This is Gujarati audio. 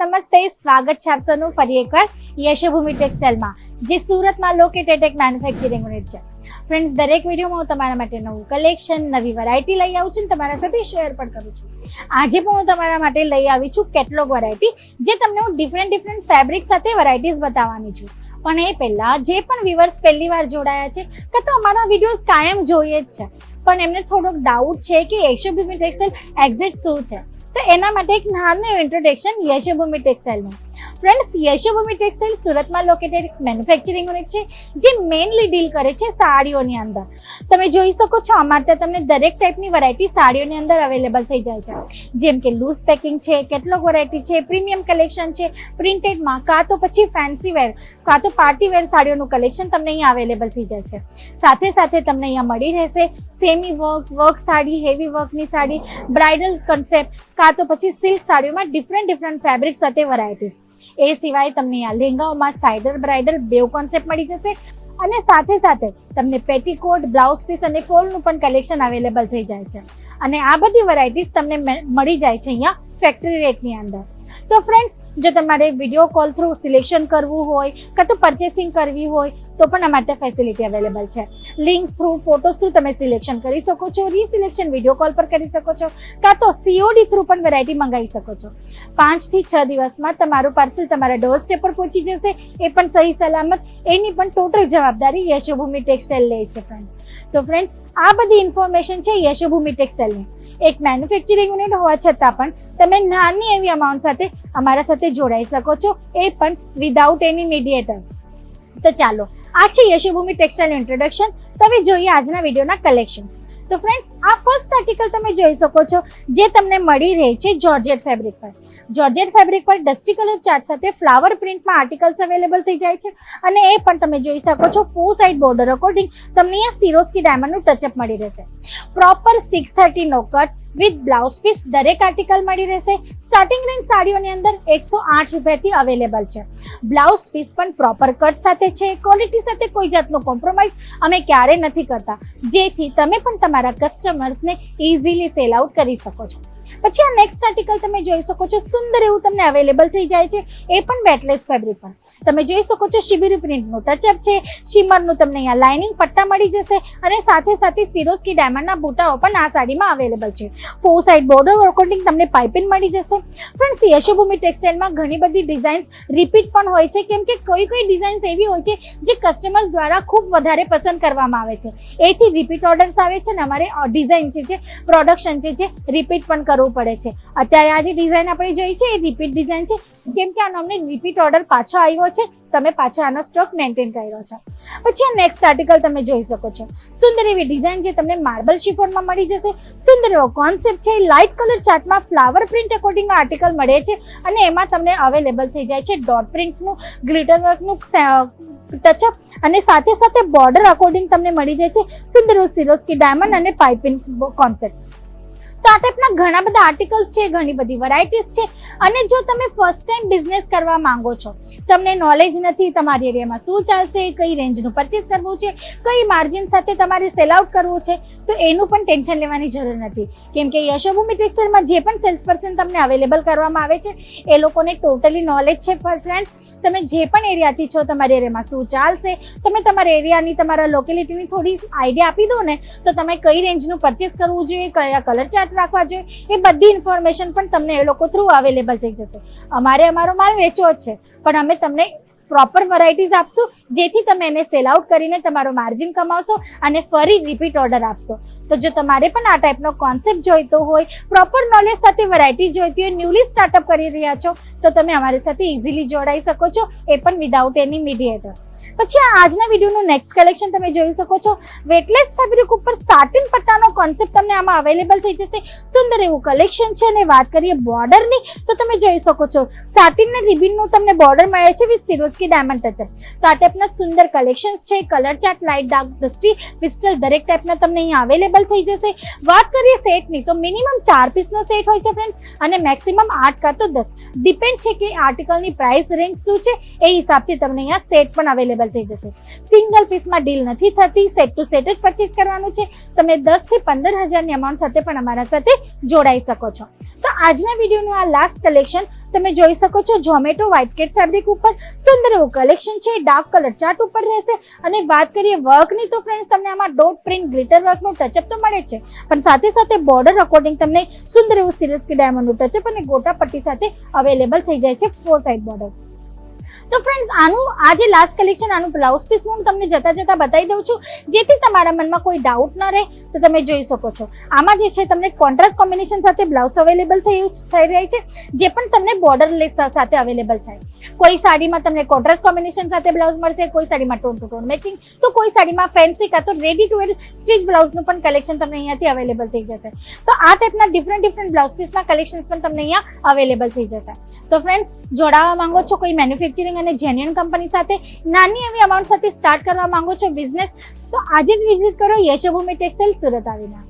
નમસ્તે, સ્વાગત છે આપ સૌનું ફરી એકવાર યશભૂમિ ટેક્સટાઇલમાં, જે સુરતમાં લોકેટેડ એક મેન્યુફેક્ચરિંગ યુનિટ છે. ફ્રેન્ડ્સ દરેક વિડીયોમાં હું તમારા માટે નવું કલેક્શન નવી વેરાયટી લઈ આવું છું તમારા સાથે શેર પણ કરું છું. આજે પણ હું તમારા માટે લઈ આવી છું કેટલોગ વેરાયટી જે તમને હું ડિફરન્ટ ડિફરન્ટ ફેબ્રિક સાથે વેરાયટીઝ બતાવવાની છું. પણ એ પહેલાં જે પણ વ્યુઅર્સ પહેલી વાર જોડાયા છે, કે તો અમારા વિડીયોઝ કાયમ જોઈએ જ છે. પણ એમને થોડોક ડાઉટ છે કે યશોભૂમિ ટેક્સટાઇલ એક્ઝેક્ટ શું છે? તો એના માટે એક નાનું ઇન્ટ્રોડક્શન યશભૂમિ ટેક્સટાઇલનું ફ્રેન્ડ્સ યશોભૂમિ ટેક્સટાઇલ સુરતમાં લોકેટેડ મેન્યુફેક્ચરિંગ યુનિટ છે, જે મેઇનલી ડીલ કરે છે સાડીઓની અંદર. તમે જોઈ શકો છો, અમારે ત્યાં તમને દરેક ટાઈપની વેરાયટી સાડીઓની અંદર અવેલેબલ થઈ જાય છે. જેમ કે લૂઝ પેકિંગ છે કેટલોક વેરાયટી છે પ્રીમિયમ કલેક્શન છે પ્રિન્ટેડમાં કાં તો પછી ફેન્સી વેર કાં તો પાર્ટી વેર સાડીઓનું કલેક્શન તમને અહીંયા અવેલેબલ થઈ જાય છે. સાથે સાથે તમને અહીંયા મળી રહેશે semi work work sari heavy વર્કની sari bridal concept કાં તો પછી સિલ્ક સાડીઓમાં ડિફરન્ટ ડિફરન્ટ ફેબ્રિક સાથે વેરાયટીઝ એ સિવાય તમને અહીંયા લેંગાઓમાં સાઇડર બ્રાઇડલ બેવ કોન્સેપ્ટ મળી જશે અને સાથે સાથે તમને પેટીકોટ, બ્લાઉઝ પીસ અને ફોલનું પણ કલેક્શન અવેલેબલ થઈ જાય છે. અને આ બધી વેરાયટીઝ તમને મળી જાય છે અહીંયા ફેક્ટરી રેટની અંદર. તો ફ્રેન્ડ્સ જો તમારે વીડિયો કોલ થ્રુ સિલેક્શન કરવું હોય, કાં તો પરચેસિંગ કરવી હોય, તો પણ અમારે માટે ફેસિલિટી અવેલેબલ છે. લિંક્સ થ્રુ ફોટોસ થ્રુ તમે સિલેક્શન કરી શકો છો રીસિલેક્શન વીડિયો કોલ પર કરી શકો છો, કાં તો સીઓડી થ્રુ પણ વેરાયટી મંગાવી શકો છો. પાંચથી છ દિવસમાં તમારું પાર્સલ તમારા ડોર સ્ટેપ પર પહોંચી જશે, એ પણ સહી સલામત, એની પણ ટોટલ જવાબદારી યશોભૂમિ ટેક્સટાઇલ લે છે ફ્રેન્ડ્સ તો ફ્રેન્ડ્સ આ બધી ઇન્ફોર્મેશન છે યશોભૂમિ ટેક્સટાઇલની એક મેન્યુફેક્ચરિંગ યુનિટ હોવા છતાં પણ તમે નાની એવી અમાઉન્ટ સાથે અમારા સાથે જોડાઈ શકો છો, એ પણ વિધાઉટ એની મીડિયેટર તો ચાલો, આ છે યશોભૂમિ ટેક્સટાઇલ ઇન્ટ્રોડક્શન તમે જોઈએ આજના વિડીયોના કલેક્શન્સ તો ફ્રેન્ડ્સ આ ફર્સ્ટ આર્ટિકલ તમે જોઈ શકો છો જે તમને મળી રહે છે જોર્જેટ ફેબ્રિક પર. જોર્જેટ ફેબ્રિક પર ડસ્ટી કલર ચાર્ટ સાથે ફ્લાવર પ્રિન્ટમાં આર્ટિકલ્સ અવેલેબલ થઈ જાય છે અને એ પણ તમે જોઈ શકો છો ફોર સાઇડ બોર્ડર અકોર્ડિંગ તમને અહીંયા સિરોસ્કી ડાયમંડનું ટચઅપ મળી રહેશે. Proper six thirty no cut with blouse piece દરેક આર્ટિકલ મળી રહેશે. સ્ટાર્ટિંગ રેન્જ સાડીઓની અંદર એકસો આઠ રૂપિયાથી અવેલેબલ છે. બ્લાઉઝ પીસ પણ પ્રોપર કટ સાથે છે. ક્વોલિટી સાથે કોઈ જાતનો કોમ્પ્રોમાઇઝ અમે ક્યારેય નથી કરતા. જેથી તમે પણ તમારા કસ્ટમર્સને ઇઝીલી સેલ આઉટ કરી શકો છો. પછી આ નેક્સ્ટ આર્ટિકલ તમે જોઈ શકો છો. સુંદર એવું તમને અવેલેબલ થઈ જાય છે. એ પણ બેટલેસ ફેબ્રિક પર. તમે જોઈ શકો છો શિબિરી પ્રિન્ટનું ટચઅપ છે. શિમરનું તમને અહીંયા લાઇનિંગ પટ્ટા મળી જશે અને સાથે સાથે સિરોસ્કી ડાયમંડના બુટાઓ પણ આ સાડીમાં અવેલેબલ છે. ફોર સાઇડ બોર્ડર વર્કોટિંગ તમને પાઇપિંગ મળી જશે. ફ્રેન્ડ્સ યશોભૂમિ ટેક્સટાઇલમાં ઘણી બધી ડિઝાઇન્સ રિપીટ પણ હોય છે. કેમ કે કોઈ કોઈ ડિઝાઇન્સ એવી હોય છે જે કસ્ટમર્સ દ્વારા ખૂબ વધારે પસંદ કરવામાં આવે છે. એથી રિપીટ ઓર્ડર્સ આવે છે ને અમારે ડિઝાઇન છે જે પ્રોડક્શન છે જે રિપીટ પણ કરવું પડે છે. અત્યારે આ જે ડિઝાઇન આપણે જોઈ છે, એ રિપીટ ડિઝાઇન છે. કેમ કે આનો અમને રિપીટ ઓર્ડર પાછો આવ્યો છે. તમે પાછા આનો સ્ટોક મેન્ટેન કર્યો છે. પછી આ નેક્સ્ટ આર્ટિકલ તમે જોઈ શકો છો. સુંદર એવી ડિઝાઇન જે તમને માર્બલ શિફોનમાં મળી જશે. સુંદર એવો કોન્સેપ્ટ છે. લાઇટ કલર ચાર્ટમાં ફ્લાવર પ્રિન્ટ અકોર્ડિંગ આર્ટિકલ મળે છે અને એમાં તમને અવેલેબલ થઈ જાય છે ડોટ પ્રિન્ટનું ગ્લિટર વર્કનું ટચઅપ અને સાથે સાથે બોર્ડર અકોર્ડિંગ તમને મળી જાય છે. સુંદર સિરોસ્કી ડાયમંડ અને પાઇપિંગ કોન્સેપ્ટ ટાઈપના ઘણા બધા આર્ટિકલ્સ છે, ઘણી બધી વેરાયટીઝ છે. અને જો તમે ફર્સ્ટ ટાઈમ બિઝનેસ કરવા માંગો છો, તમને નોલેજ નથી તમારી એરિયામાં શું ચાલશે, કઈ રેન્જનું પરચેસ કરવું છે, કઈ માર્જિન સાથે તમારે સેલ આઉટ કરવું છે, તો એનું પણ ટેન્શન લેવાની જરૂર નથી. કેમ કે યશોભૂમિ ટેક્સટાઇલમાં જે પણ સેલ્સ પર્સન તમને અવેલેબલ કરવામાં આવે છે, એ લોકોને ટોટલી નોલેજ છે ફ્રેન્ડ્સ તમે જે પણ એરિયાથી છો, તમારી એરિયામાં શું ચાલશે, તમે તમારા એરિયાની તમારા લોકેલિટીની થોડી આઈડિયા આપી દો ને, તો તમે કઈ રેન્જનું પરચેસ કરવું જોઈએ, કયા કલર ચાર્ટ રાખવા જોઈએ. એ બધી ઇન્ફોર્મેશન પણ તમને એ લોકો થ્રુ અવેલેબલ થઈ જશે. અમારે અમારો માલ વેચવો જ છે. પણ અમે તમને પ્રોપર વેરાયટીઝ આપશું, જેથી તમે એને સેલ આઉટ કરીને તમારો માર્જિન કમાવશો અને ફરી રિપીટ ઓર્ડર આપશો. તો જો તમારે પણ આ ટાઈપનો કોન્સેપ્ટ જોઈતો હોય પ્રોપર નોલેજ સાથે વેરાયટી જોઈતી હોય ન્યૂલી સ્ટાર્ટઅપ કરી રહ્યા છો, તો તમે અમારી સાથે ઇઝીલી જોડાઈ શકો છો, એ પણ વિદાઉટ એની મીડિયેટર પછી આજના વિડીયોનું નેક્સ્ટ કલેક્શન તમે જોઈ શકો છો. વેટલેસ ફેબ્રિક ઉપર સાટિન પટ્ટાનો કોન્સેપ્ટ તમને આમાં અવેલેબલ થઈ જશે. સુંદર એવું કલેક્શન છે અને વાત કરીએ બોર્ડરની, તો તમે જોઈ શકો છો. સાટિન ને રિબિનનું તમને બોર્ડર મળે છે વિથ સિરોસ્કી ડાયમંડ ટચર તો આ ટાઈપના સુંદર કલેક્શન્સ છે. Colour chart light dark dusty pastel દરેક ટાઈપના તમને અહીંયા અવેલેબલ થઈ જશે. વાત કરીએ સેટની તો મિનિમમ ચાર પીસનો સેટ હોય છે ફ્રેન્ડ્સ અને મેક્સિમમ આઠ કાં તો દસ. ડિપેન્ડ છે કે આર્ટિકલની પ્રાઇસ રેન્જ શું છે. એ હિસાબથી તમને અહીંયા સેટ પણ અવેલેબલ થઈ જશે. સિંગલ પીસમાં ડીલ નથી થતી સેટ ટુ સેટ જ પરચેસ કરવાનું છે. તમે દસથી પંદર હજારની અમાઉન્ટ સાથે પણ અમારા સાથે જોડાઈ શકો છો. તો આજના વિડીયોનું આ લાસ્ટ કલેક્શન તમે જોઈ શકો છો, ઝોમેટો વ્હાઇટ કેટ ફેબ્રિક ઉપર. સુંદર એવું કલેક્શન છે ડાર્ક કલર ચાર્ટ ઉપર રહેશે. અને વાત કરીએ વર્કની તો ફ્રેન્ડ્સ તમને આમાં ડોટ પ્રિન્ટ ગ્લિટર વર્કનું ટચઅપ તો મળે છે. પણ સાથે સાથે બોર્ડર અકોર્ડિંગ તમને સુંદર એવું સિલ્સ કે ડાયમંડનું ટચઅપ અને ગોટા પટ્ટી સાથે અવેલેબલ થઈ જાય છે ફોર સાઇડ બોર્ડર તો ફ્રેન્ડ્સ આનું, આ જે લાસ્ટ કલેક્શન આનું બ્લાઉઝ પીસ હું તમને જતા જતા બતાવી દઉં છું, જેથી તમારા મનમાં કોઈ ડાઉટ ન રહે, તો તમે જોઈ શકો છો. આમાં જે છે, તમને કોન્ટ્રાસ્ટ કોમ્બિનેશન સાથે બ્લાઉઝ અવેલેબલ થઈ થઈ રહી છે, જે પણ તમને બોર્ડર લેસ સાથે અવેલેબલ છે કોઈ સાડીમાં તમને કોન્ટ્રાસ્ટ કોમ્બિનેશન સાથે બ્લાઉઝ મળશે, કોઈ સાડીમાં ટોન ટુ ટોન મેચિંગ તો કોઈ સાડીમાં ફેન્સી કાં તો રેડી ટુ વેર સ્ટીચ બ્લાઉઝનું પણ કલેક્શન તમને અહીંયાથી અવેલેબલ થઈ જશે. તો આ ટાઈપના ડિફરન્ટ ડિફરન્ટ બ્લાઉઝ પીસના કલેક્શન્સ પણ તમને અહીંયા અવેલેબલ થઈ જશે. તો ફ્રેન્ડ્સ જોડાવા માંગો છો કોઈ મેન્યુફેક્ચરિંગ અને જેન્યુઅન કંપની સાથે નાની એવી અમાઉન્ટ સાથે સ્ટાર્ટ કરવા માંગો છો બિઝનેસ તો આજે જ વિઝિટ કરો યશોભૂમિ ટેક્સટાઇલ સુરત આવીને.